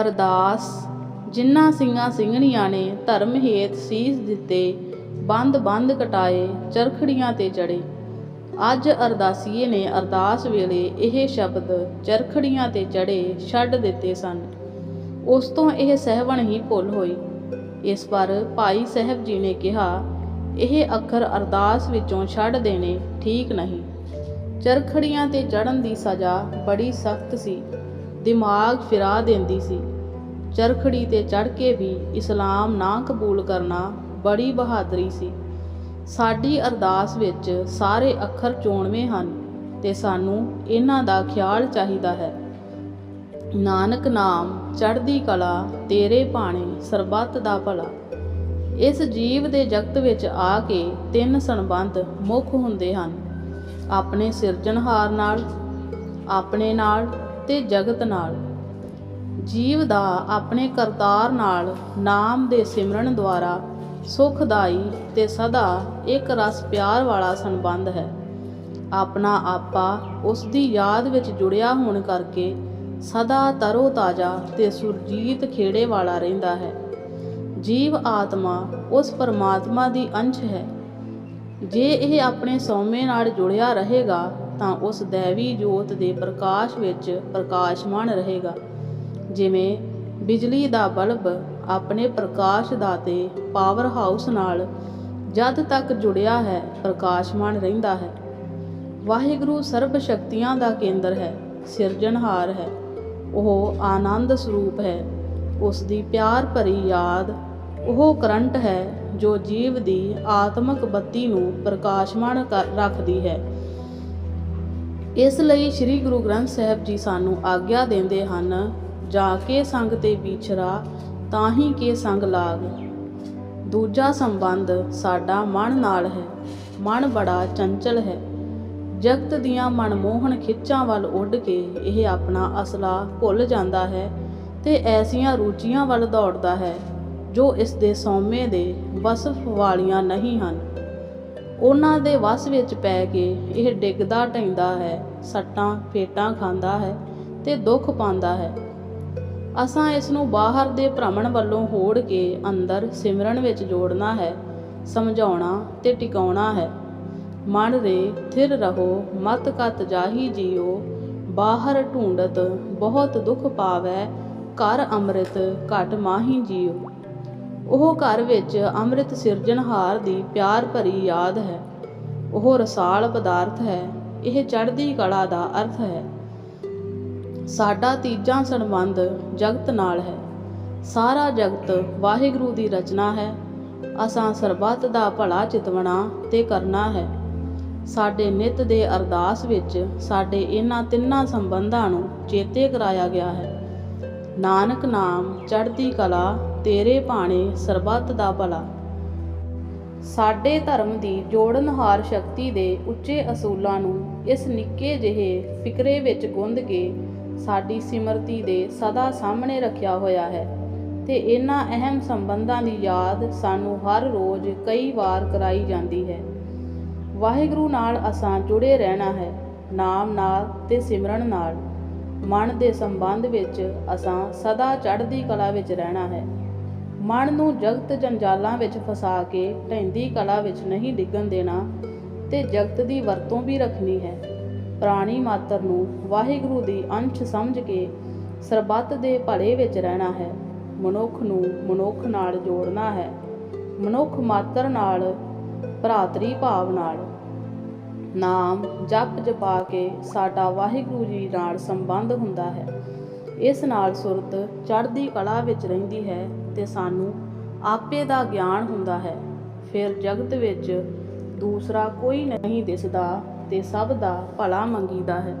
ਅਰਦਾਸ, ਜਿਨ੍ਹਾਂ ਸਿੰਘਾਂ ਸਿੰਘਣੀਆਂ ਨੇ ਧਰਮ ਹੇਤ ਸੀਸ ਦਿੱਤੇ, ਬੰਦ ਬੰਦ ਕਟਾਏ, ਚਰਖੜੀਆਂ ਤੇ ਚੜੇ। ਅੱਜ ਅਰਦਾਸੀਏ ਨੇ ਅਰਦਾਸ ਵੇਲੇ ਇਹ ਸ਼ਬਦ ਚਰਖੜੀਆਂ ਤੇ ਚੜੇ ਛੱਡ ਦਿੱਤੇ ਸਨ। ਉਸ ਤੋਂ ਇਹ ਸਹਿਵਣ ਹੀ ਭੁੱਲ ਹੋਈ। ਇਸ ਪਰ ਭਾਈ ਸਾਹਿਬ ਜੀ ਨੇ ਕਿਹਾ, ਇਹ ਅੱਖਰ ਅਰਦਾਸ ਵਿੱਚੋਂ ਛੱਡ ਦੇਣੇ ਠੀਕ ਨਹੀਂ। ਚਰਖੜੀਆਂ ਤੇ ਚੜਨ ਦੀ ਸਜ਼ਾ ਬੜੀ ਸਖਤ ਸੀ। ਦਿਮਾਗ ਫਿਰਾ ਦਿੰਦੀ ਸੀ। ਚਰਖੜੀ ਤੇ ਚੜ ਕੇ ਵੀ ਇਸਲਾਮ ਨਾ ਕਬੂਲ ਕਰਨਾ ਬੜੀ ਬਹਾਦਰੀ ਸੀ। ਸਾਡੀ ਅਰਦਾਸ ਵਿੱਚ ਸਾਰੇ ਅੱਖਰ ਚੋਣਵੇਂ ਹਨ ਤੇ ਸਾਨੂੰ ਇਹਨਾਂ ਦਾ ਖਿਆਲ ਚਾਹੀਦਾ ਹੈ। ਨਾਨਕ ਨਾਮ, ਚੜ੍ਹਦੀ ਕਲਾ, ਤੇਰੇ ਭਾਣੇ, ਸਰਬੱਤ ਦਾ ਭਲਾ। ਇਸ ਜੀਵ ਦੇ ਜਗਤ ਵਿੱਚ ਆ ਕੇ ਤਿੰਨ ਸੰਬੰਧ ਮੁੱਖ ਹੁੰਦੇ ਹਨ। ਆਪਣੇ ਸਿਰਜਣਹਾਰ ਨਾਲ, ਆਪਣੇ ਨਾਲ ਤੇ ਜਗਤ ਨਾਲ। ਜੀਵ ਦਾ ਆਪਣੇ ਕਰਤਾਰ ਨਾਲ ਨਾਮ ਦੇ ਸਿਮਰਨ ਦੁਆਰਾ ਸੁਖਦਾਈ ਤੇ ਸਦਾ ਇੱਕ ਰਸ ਪਿਆਰ ਵਾਲਾ ਸੰਬੰਧ ਹੈ। ਆਪਣਾ ਆਪਾ ਉਸ ਦੀ ਯਾਦ ਵਿੱਚ ਜੁੜਿਆ ਹੋਣ ਕਰਕੇ ਸਦਾ ਤਰੋ ਤਾਜ਼ਾ ਤੇ ਸੁਰਜੀਤ ਖੇੜੇ ਵਾਲਾ ਰਹਿੰਦਾ ਹੈ। ਜੀਵ ਆਤਮਾ ਉਸ ਪਰਮਾਤਮਾ ਦੀ ਅੰਸ਼ ਹੈ। ਜੇ ਇਹ ਆਪਣੇ ਸੌਮੇ ਨਾਲ ਜੁੜਿਆ ਰਹੇਗਾ ਤਾਂ ਉਸ ਦੇਵੀ ਜੋਤ ਦੇ ਪ੍ਰਕਾਸ਼ ਵਿੱਚ ਪ੍ਰਕਾਸ਼ਮਾਨ ਰਹੇਗਾ। ਜਿਵੇਂ ਬਿਜਲੀ ਦਾ ਬਲਬ ਆਪਣੇ ਪ੍ਰਕਾਸ਼ ਦਾਤੇ ਪਾਵਰ ਹਾਊਸ ਨਾਲ ਜਦ ਤੱਕ ਜੁੜਿਆ ਹੈ, ਪ੍ਰਕਾਸ਼ਮਾਨ ਰਹਿੰਦਾ ਹੈ। ਵਾਹਿਗੁਰੂ ਸਰਬ ਸ਼ਕਤੀਆਂ ਦਾ ਕੇਂਦਰ ਹੈ, ਸਿਰਜਣਹਾਰ ਹੈ, ਉਹ ਆਨੰਦ ਸਰੂਪ ਹੈ, ਉਸ ਦੀ ਪਿਆਰ ਭਰੀ ਯਾਦ, ਉਹ ਕਰੰਟ ਹੈ ਜੋ ਜੀਵ ਦੀ ਆਤਮਕ ਬੱਤੀ ਨੂੰ ਪ੍ਰਕਾਸ਼ਮਾਨ ਕਰ- ਰੱਖਦੀ ਹੈ। ਇਸ ਲਈ ਸ੍ਰੀ ਗੁਰੂ ਗ੍ਰੰਥ ਸਾਹਿਬ ਜੀ ਸਾਨੂੰ ਆਗਿਆ ਦਿੰਦੇ ਹਨ, ਜਾ ਕੇ ਸੰਗ ਤੇ ਵਿਛਰਾ ਤਾਂ ਹੀ ਕੇ ਸੰਗ ਲਾਗ। ਦੂਜਾ ਸੰਬੰਧ ਸਾਡਾ ਮਨ ਨਾਲ ਹੈ, ਮਨ ਬੜਾ ਚੰਚਲ ਹੈ। ਜਗਤ ਦੀਆਂ ਮਨਮੋਹਣ ਖਿੱਚਾਂ ਵੱਲ ਉੱਡ ਕੇ ਇਹ ਆਪਣਾ ਅਸਲਾ ਭੁੱਲ ਜਾਂਦਾ ਹੈ ਤੇ ਐਸੀਆਂ ਰੁਚੀਆਂ ਵੱਲ ਦੌੜਦਾ ਹੈ, ਜੋ ਇਸ ਦੇ ਸੌਮੇ ਦੇ ਵਸਫ ਵਾਲੀਆਂ ਨਹੀਂ ਹਨ। ਉਹਨਾਂ ਦੇ ਵੱਸ ਵਿੱਚ ਪੈ ਕੇ ਇਹ ਡਿੱਗਦਾ ਢੈਂਦਾ ਹੈ, ਸੱਟਾਂ, ਫੇਟਾਂ ਖਾਂਦਾ ਹੈ ਤੇ ਦੁੱਖ ਪਾਉਂਦਾ ਹੈ। ਅਸਾਂ ਇਸ ਨੂੰ ਬਾਹਰ ਦੇ ਭ੍ਰਮਣ ਵੱਲੋਂ ਹੋੜ ਕੇ ਅੰਦਰ ਸਿਮਰਨ ਵਿੱਚ ਜੋੜਨਾ ਹੈ, ਸਮਝਾਉਣਾ ਤੇ ਟਿਕਾਉਣਾ ਹੈ। ਮਨ ਰੇ ਥਿਰ ਰਹੋ, ਮਤ ਕਤ ਜਾਹੀ ਜੀਓ, ਬਾਹਰ ਢੂੰਡਤ ਬਹੁਤ ਦੁੱਖ ਪਾਵੈ, ਘਰ ਅੰਮ੍ਰਿਤ ਘਟ ਮਾਹੀ ਜੀਓ। ਉਹ ਘਰ ਵਿੱਚ ਅੰਮ੍ਰਿਤ ਸਿਰਜਣਹਾਰ ਦੀ ਪਿਆਰ ਭਰੀ ਯਾਦ ਹੈ। ਉਹ ਰਸਾਲ ਪਦਾਰਥ ਹੈ। ਇਹ ਚੜ੍ਹਦੀ ਕਲਾ ਦਾ ਅਰਥ ਹੈ। ਸਾਡਾ ਤੀਜਾ ਸੰਬੰਧ ਜਗਤ ਨਾਲ ਹੈ। ਸਾਰਾ ਜਗਤ ਵਾਹਿਗੁਰੂ ਦੀ ਰਚਨਾ ਹੈ। ਅਸਾਂ ਸਰਬੱਤ ਦਾ ਭਲਾ ਚਿਤਵਣਾ ਤੇ ਕਰਨਾ ਹੈ। ਸਾਡੇ ਨਿਤ ਦੇ ਅਰਦਾਸ ਵਿੱਚ ਸਾਡੇ ਇਹਨਾਂ ਤਿੰਨਾਂ ਸੰਬੰਧਾਂ ਨੂੰ ਚੇਤੇ ਕਰਾਇਆ ਗਿਆ ਹੈ। ਨਾਨਕ ਨਾਮ ਚੜ੍ਹਦੀ ਕਲਾ ਤੇਰੇ ਭਾਣੇ ਸਰਬੱਤ ਦਾ ਭਲਾ। ਸਾਡੇ ਧਰਮ ਦੀ ਜੋੜਨਹਾਰ ਸ਼ਕਤੀ ਦੇ ਉੱਚੇ ਅਸੂਲਾਂ ਨੂੰ ਇਸ ਨਿੱਕੇ ਜਿਹੇ ਫਿਕਰੇ ਵਿੱਚ ਗੁੰਦ ਕੇ ਸਾਡੀ ਸਿਮਰਤੀ ਦੇ ਸਦਾ ਸਾਹਮਣੇ ਰੱਖਿਆ ਹੋਇਆ ਹੈ ਤੇ ਇਹਨਾਂ ਅਹਿਮ ਸੰਬੰਧਾਂ ਦੀ ਯਾਦ ਸਾਨੂੰ ਹਰ ਰੋਜ਼ ਕਈ ਵਾਰ ਕਰਾਈ ਜਾਂਦੀ ਹੈ। ਵਾਹਿਗੁਰੂ ਨਾਲ ਅਸਾਂ ਜੁੜੇ ਰਹਿਣਾ ਹੈ, ਨਾਮ ਨਾਲ ਤੇ ਸਿਮਰਨ ਨਾਲ। ਮਨ ਦੇ ਸੰਬੰਧ ਵਿੱਚ ਅਸਾਂ ਸਦਾ ਚੜ੍ਹਦੀ ਕਲਾ ਵਿੱਚ ਰਹਿਣਾ ਹੈ। ਮਨ ਨੂੰ ਜਗਤ ਜੰਜਾਲਾਂ ਵਿੱਚ ਫਸਾ ਕੇ ਢੈਂਦੀ ਕਲਾ ਵਿੱਚ ਨਹੀਂ ਡਿੱਗਣ ਦੇਣਾ ਤੇ ਜਗਤ ਦੀ ਵਰਤੋਂ ਵੀ ਰੱਖਣੀ ਹੈ। ਪ੍ਰਾਣੀ ਮਾਤਰ ਨੂੰ ਵਾਹਿਗੁਰੂ ਦੀ ਅੰਸ਼ ਸਮਝ ਕੇ ਸਰਬੱਤ ਦੇ ਭਲੇ ਵਿੱਚ ਰਹਿਣਾ ਹੈ। ਮਨੁੱਖ ਨੂੰ ਮਨੁੱਖ ਨਾਲ ਜੋੜਨਾ ਹੈ। ਮਨੁੱਖ ਮਾਤਰ ਨਾਲ, ਭਰਾਤਰੀ ਭਾਵ ਨਾਲ। ਨਾਮ ਜਪ ਜਪਾ ਕੇ ਸਾਡਾ ਵਾਹਿਗੁਰੂ ਜੀ ਨਾਲ ਸੰਬੰਧ ਹੁੰਦਾ ਹੈ। ਇਸ ਨਾਲ ਸੁਰਤ ਚੜ੍ਹਦੀ ਕਲਾ ਵਿੱਚ ਰਹਿੰਦੀ ਹੈ। ਤੇ ਸਾਨੂੰ ਆਪੇ ਦਾ ਗਿਆਨ ਹੁੰਦਾ ਹੈ। ਫਿਰ ਜਗਤ ਵਿੱਚ ਦੂਸਰਾ ਕੋਈ ਨਹੀਂ ਦਿਸਦਾ ਤੇ ਸਭ ਦਾ ਭਲਾ ਮੰਗੀਦਾ ਹੈ।